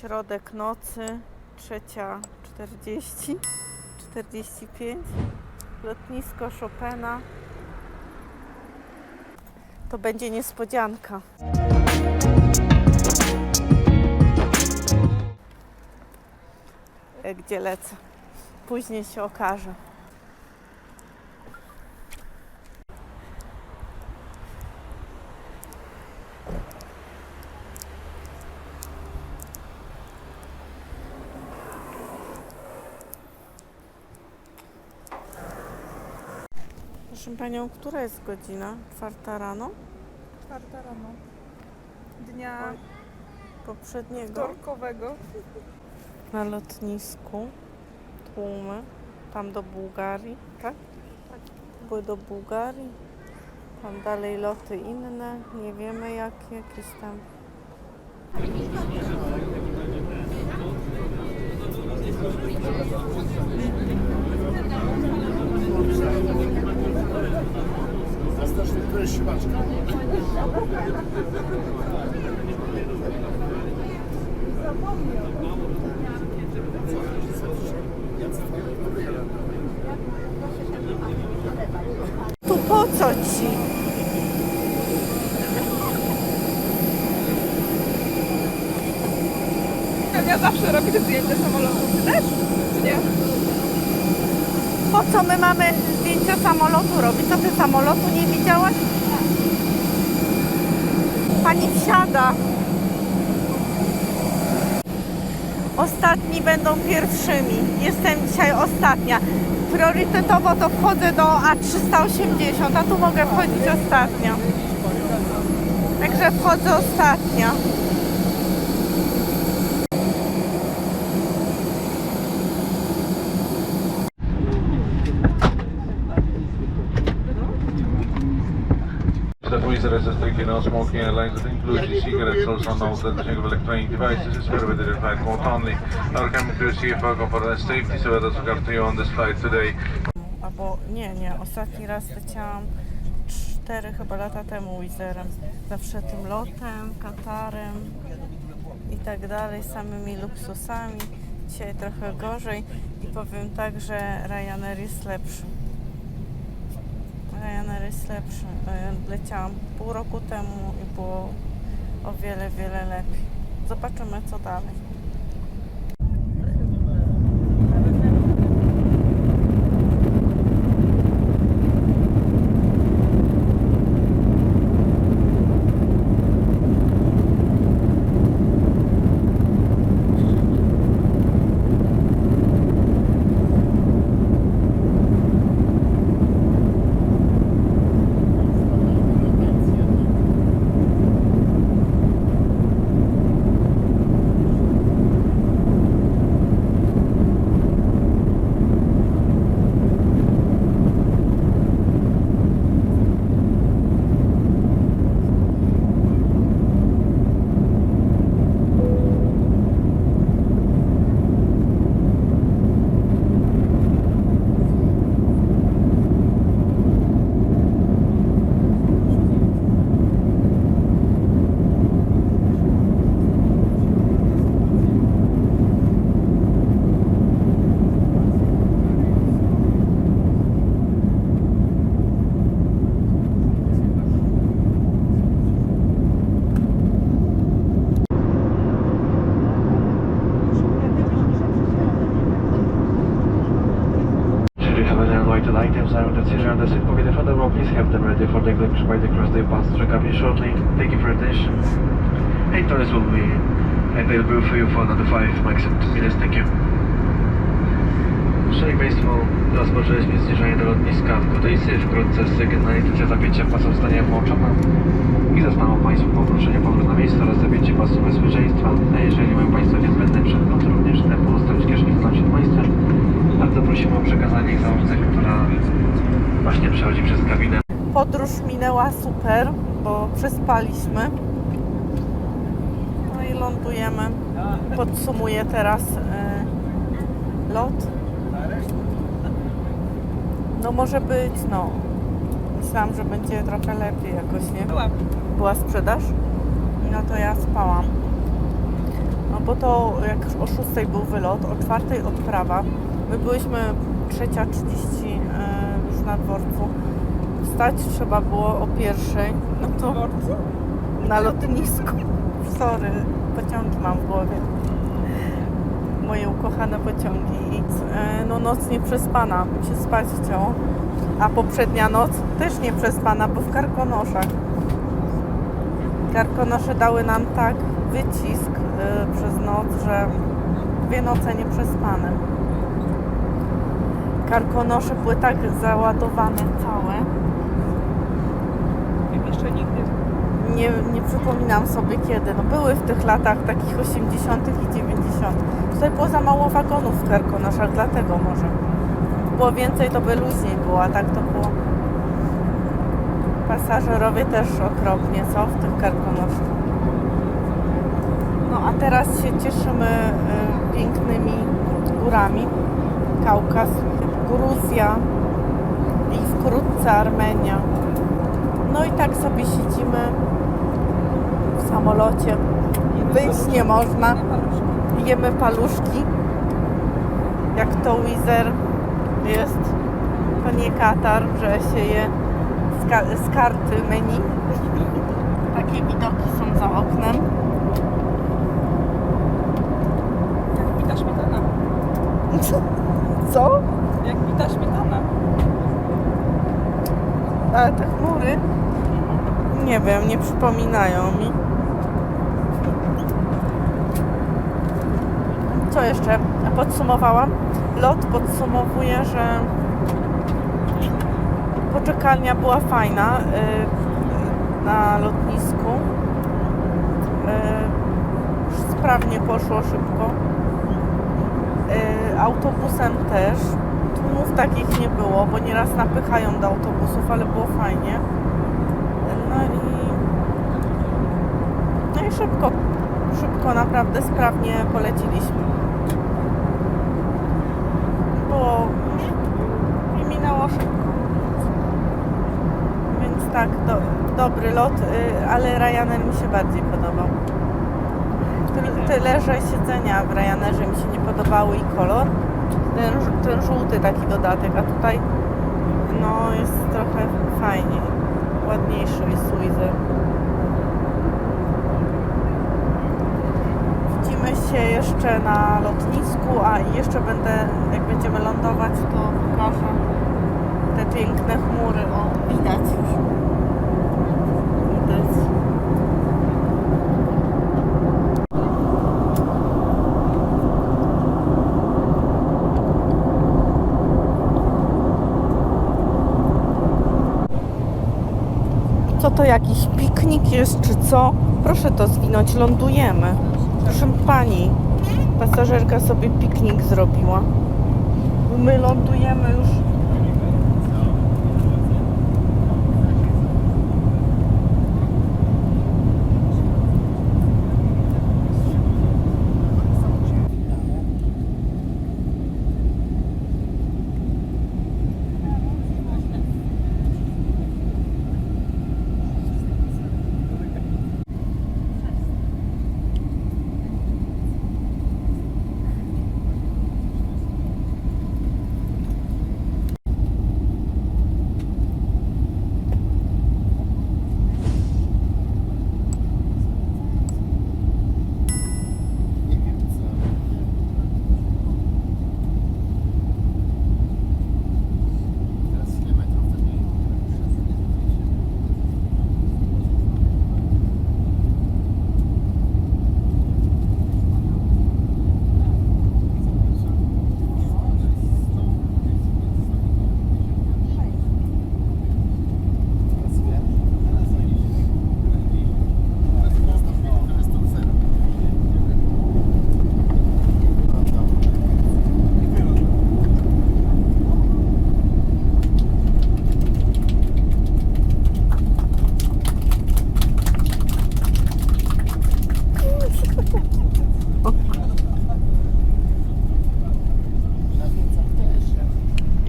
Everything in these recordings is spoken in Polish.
Środek nocy, trzecia 40, 45. Lotnisko Chopina. To będzie niespodzianka. E, Gdzie lecę? Później się okaże. Proszę Panią, która jest godzina? Czwarta rano? Czwarta rano. Dnia Poprzedniego. wtorkowego. Na lotnisku. Tłumy. Tam do Bułgarii, tak? Tak. Były do Bułgarii. Tam dalej loty inne. Nie wiemy jakie. Jakieś tam. Siłaczka. Tu po co ci? Ja zawsze robię te zdjęcia samolotu. Ty też? Czy nie? Po co my mamy zdjęcia samolotu robić? Co ty samolotu nie widziałaś? Pani wsiada. Ostatni będą pierwszymi. Jestem dzisiaj ostatnia. Priorytetowo to wchodzę do A380, a tu mogę wchodzić ostatnio. Także wchodzę ostatnia. Non-smoking airlines that includes e-cigarettes, also noted the of electronic devices is prohibited in flight mode only. Our coming to for for safety, so that's what to you on this flight today. Albo nie, nie, ostatni raz leciałam 4 chyba lata temu Wizerem. Zawsze tym lotem, Katarem i tak dalej, samymi luksusami. Dzisiaj trochę gorzej i powiem tak, że Ryanair jest lepszy. Ryanair jest lepszy. E, Leciałam pół roku temu i było o wiele, wiele lepiej. Zobaczymy co dalej. For another five maximum two minutes. Thank you. Szanowni Państwo, rozpoczęliśmy zniżanie do lotniska w Kutejsy. Wkrótce sygnalizacja zapięcia pasów zostanie włączona i zostaną Państwu poproszenie powrót na miejsce oraz zapięcie pasów bezpieczeństwa. A jeżeli mają Państwo niezbędny przedmiot, również te pozostawić kieszeni przed Państwem. Bardzo prosimy o przekazanie ich załące, która właśnie przechodzi przez kabinę. Podróż minęła super, bo przespaliśmy. No i lądujemy. Podsumuję teraz e, lot. No może być, no. Myślałam, że będzie trochę lepiej jakoś, nie? Była sprzedaż? No to ja spałam. No bo to jak o 6 był wylot, o 4 odprawa. My byliśmy 3.30 e, już na dworcu. Wstać trzeba było o pierwszej. No to na lotnisku. Sorry, pociągi mam w głowie. Moje ukochane pociągi. I e, no noc nie przespana, mi się spać chciało. A poprzednia noc też nie przespana, bo w Karkonoszach. Karkonosze dały nam tak wycisk y, przez noc, że dwie noce nieprzespane. Karkonosze były tak załadowane całe. Jeszcze nigdy. Nie, nie przypominam sobie kiedy. No były w tych latach takich 80. i 90. Tutaj było za mało wagonów w Karkonoszach, dlatego może. Było więcej, to by luźniej było, a tak to było. Pasażerowie też okropnie, co w tych Karkonoszach. No a teraz się cieszymy y, pięknymi górami. Kaukaz, Gruzja i wkrótce Armenia. No i tak sobie siedzimy w samolocie. Wyjść nie można. Jemy paluszki. Jak to Wizer jest. To nie Katar, że się je z, ka- z karty menu. Takie widoki są za oknem. Jak bita śmietana. Co? Jak bita śmietana. Ale te chmury? Nie wiem, nie przypominają mi. Co jeszcze? Podsumowałam. Lot podsumowuje, że poczekalnia była fajna y, na lotnisku. Y, Sprawnie poszło szybko. Y, Autobusem też. Tłumów takich nie było, bo nieraz napychają do autobusów, ale było fajnie. No i, no i szybko, szybko, naprawdę sprawnie poleciliśmy. Było i minęło szybko. Więc tak, do, dobry lot, y, ale Ryanair mi się bardziej podobał. Ty- Tyle, że siedzenia w Ryanerze mi się nie podobały i kolor. Ten, ten żółty taki dodatek, a tutaj no jest trochę fajniej. Ładniejszy jest Wizer. Się jeszcze na lotnisku, a jeszcze będę, jak będziemy lądować, to pokażę te piękne chmury. O, widać już. Widać. Co to jakiś piknik jest, czy co? Proszę to zwinąć, lądujemy. Proszę pani, pasażerka sobie piknik zrobiła. My lądujemy już.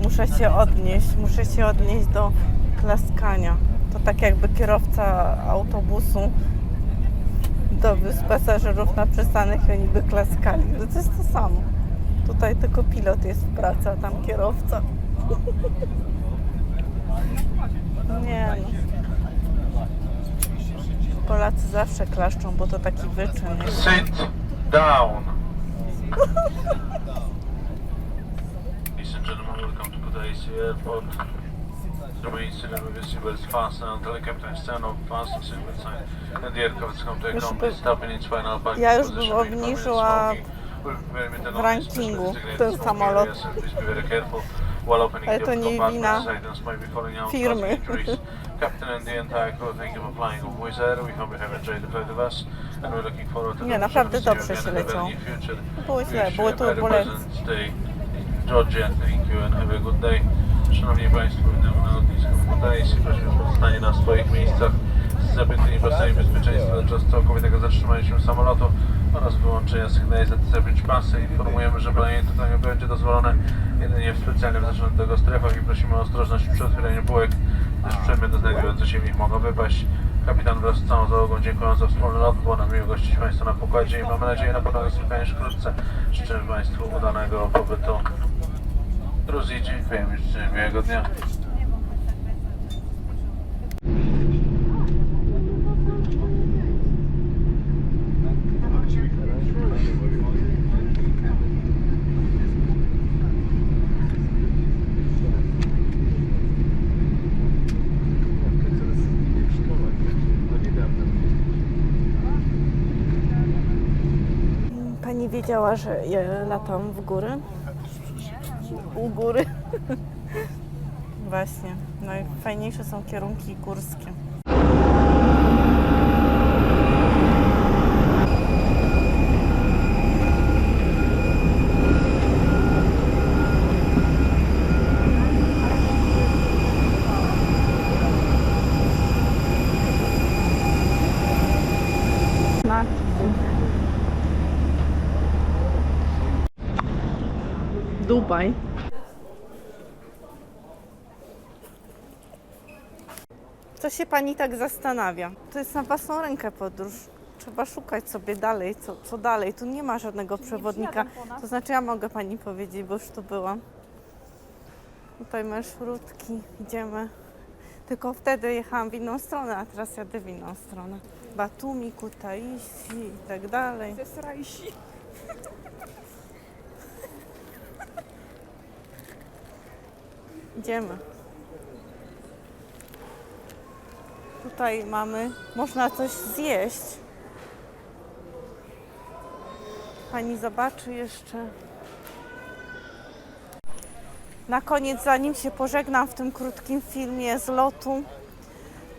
Muszę się odnieść, muszę się odnieść do klaskania. To tak jakby kierowca autobusu dowiózł pasażerów na przystanek i oni by klaskali. No to jest to samo. Tutaj tylko pilot jest w pracy, a tam kierowca. Nie no. Polacy zawsze klaszczą, bo to taki wyczyn. Sit down. Ladies and gentlemen, welcome to Kutaisi Airport. Captain stand up, fasten seatbelt sign, and the aircraft is come to a Już complete by- stop in its final parking Ja już bym obniżyła w rankingu ten samolot. Ale to nie wina firmy. and and Nie, the naprawdę dobrze się future. Było źle, very turbulencje. pleasant stay in Georgia. Thank you and have a good day. Szanowni Państwo, witamy na lotnisku w Kutaisi. Prosimy o pozostanie na swoich miejscach z zapiętymi pasami bezpieczeństwa podczas całkowitego zatrzymania się samolotu oraz wyłączenia sygnalizacji bridge pasy. Informujemy, że branie tytoniu będzie dozwolone jedynie w specjalnie wyznaczonych do tego strefach i prosimy o ostrożność przy otwieraniu bułek, gdyż przedmioty znajdujące się w nich mogą wypaść. Kapitan wraz z całą załogą dziękuję za wspólny lot. Było nam miło gościć Państwa na pokładzie i mamy nadzieję na ponowne spotkanie wkrótce. Życzymy Państwu udanego pobytu Gruzji. Dziękujemy życzymy miłego dnia. Pani wiedziała, że latam w góry? U góry. Właśnie. Najfajniejsze są kierunki górskie. Dubaj. Co się pani tak zastanawia? To jest na własną rękę podróż. Trzeba szukać sobie dalej, co, co dalej. Tu nie ma żadnego przewodnika. To znaczy ja mogę pani powiedzieć, bo już tu byłam. Tutaj marszrutki, idziemy. Tylko wtedy jechałam w inną stronę, a teraz jadę w inną stronę. Batumi, Kutaisi i tak dalej. Ze Srajsi. Idziemy. Tutaj mamy, można coś zjeść. Pani zobaczy jeszcze. Na koniec, zanim się pożegnam w tym krótkim filmie z lotu,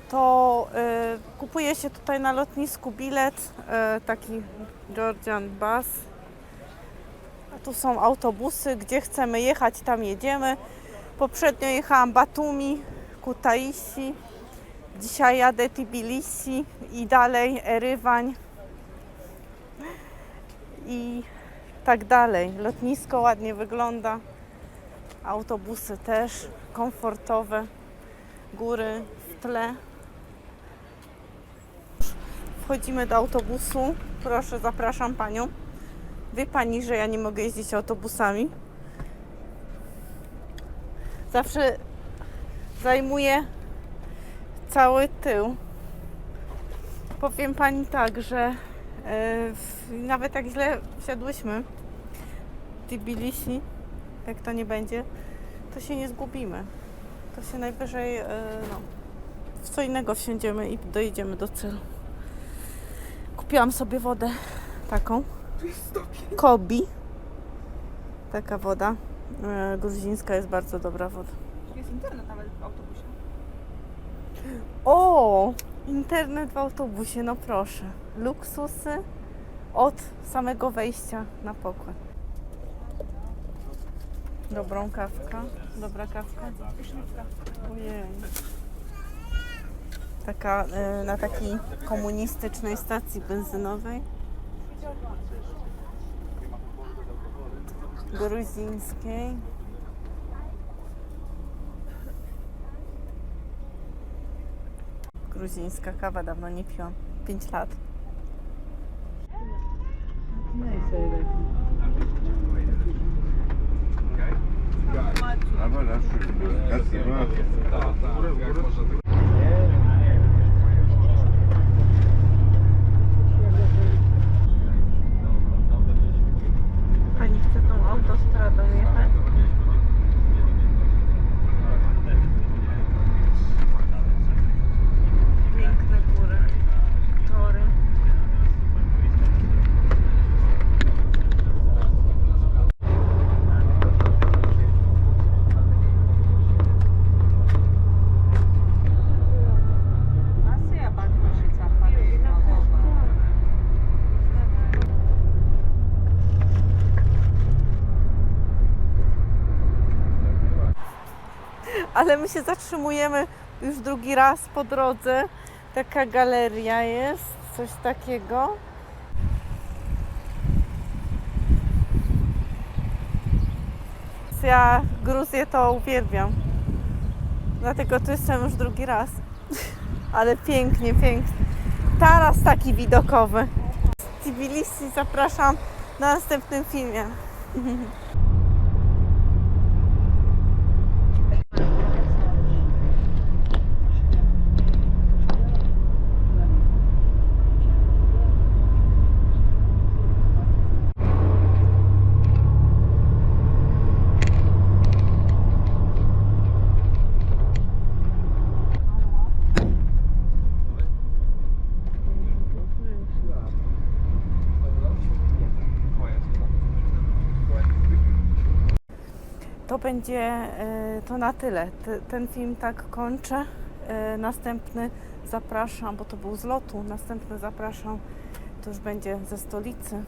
to y, kupuje się tutaj na lotnisku bilet, y, taki Georgian Bus. A tu są autobusy, gdzie chcemy jechać, tam jedziemy. Poprzednio jechałam Batumi, Kutaisi. Dzisiaj jadę Tbilisi i dalej Erywań. I tak dalej. Lotnisko ładnie wygląda. Autobusy też komfortowe. Góry w tle. Wchodzimy do autobusu. Proszę, zapraszam panią. Wie pani, że ja nie mogę jeździć autobusami? Zawsze zajmuje cały tył. Powiem pani tak, że w- nawet jak źle wsiadłyśmy w Tbilisi, jak to nie będzie, to się nie zgubimy. To się najwyżej e, no, w co innego wsiądziemy i dojedziemy do celu. Kupiłam sobie wodę taką. Kobi. Taka woda. E, gruzińska jest bardzo dobra woda. Jest internet nawet w autobusie. O! Internet w autobusie, no proszę. Luksusy od samego wejścia na pokład. Dobrą kawkę. Dobra kawka. Ojej. Taka, e, na takiej komunistycznej stacji benzynowej. Gruzińskiej. Gruzińska kawa, dawno nie piłam. 5 lat. Pani chce tą autostradą jechać. Piękne góry, tory. Ale my się zatrzymujemy już drugi raz po drodze. Taka galeria jest, coś takiego. Ja Gruzję to uwielbiam. Dlatego tu jestem już drugi raz. Ale pięknie, pięknie. Taras taki widokowy. Z Tbilisi zapraszam na następnym filmie. To będzie e, to na tyle. Ten film tak kończę. E, Następny zapraszam, bo to był z lotu. Następny zapraszam, to już będzie ze stolicy,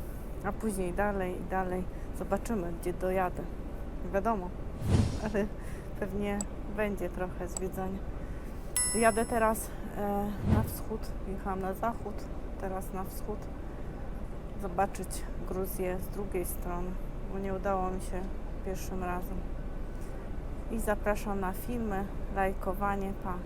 a później dalej i dalej. Zobaczymy, gdzie dojadę. Nie wiadomo, ale pewnie będzie trochę zwiedzania. Jadę teraz e, na wschód. Jechałam na zachód, teraz na wschód. Zobaczyć Gruzję z drugiej strony, bo nie udało mi się pierwszym razem. I zapraszam na filmy, lajkowanie, pa.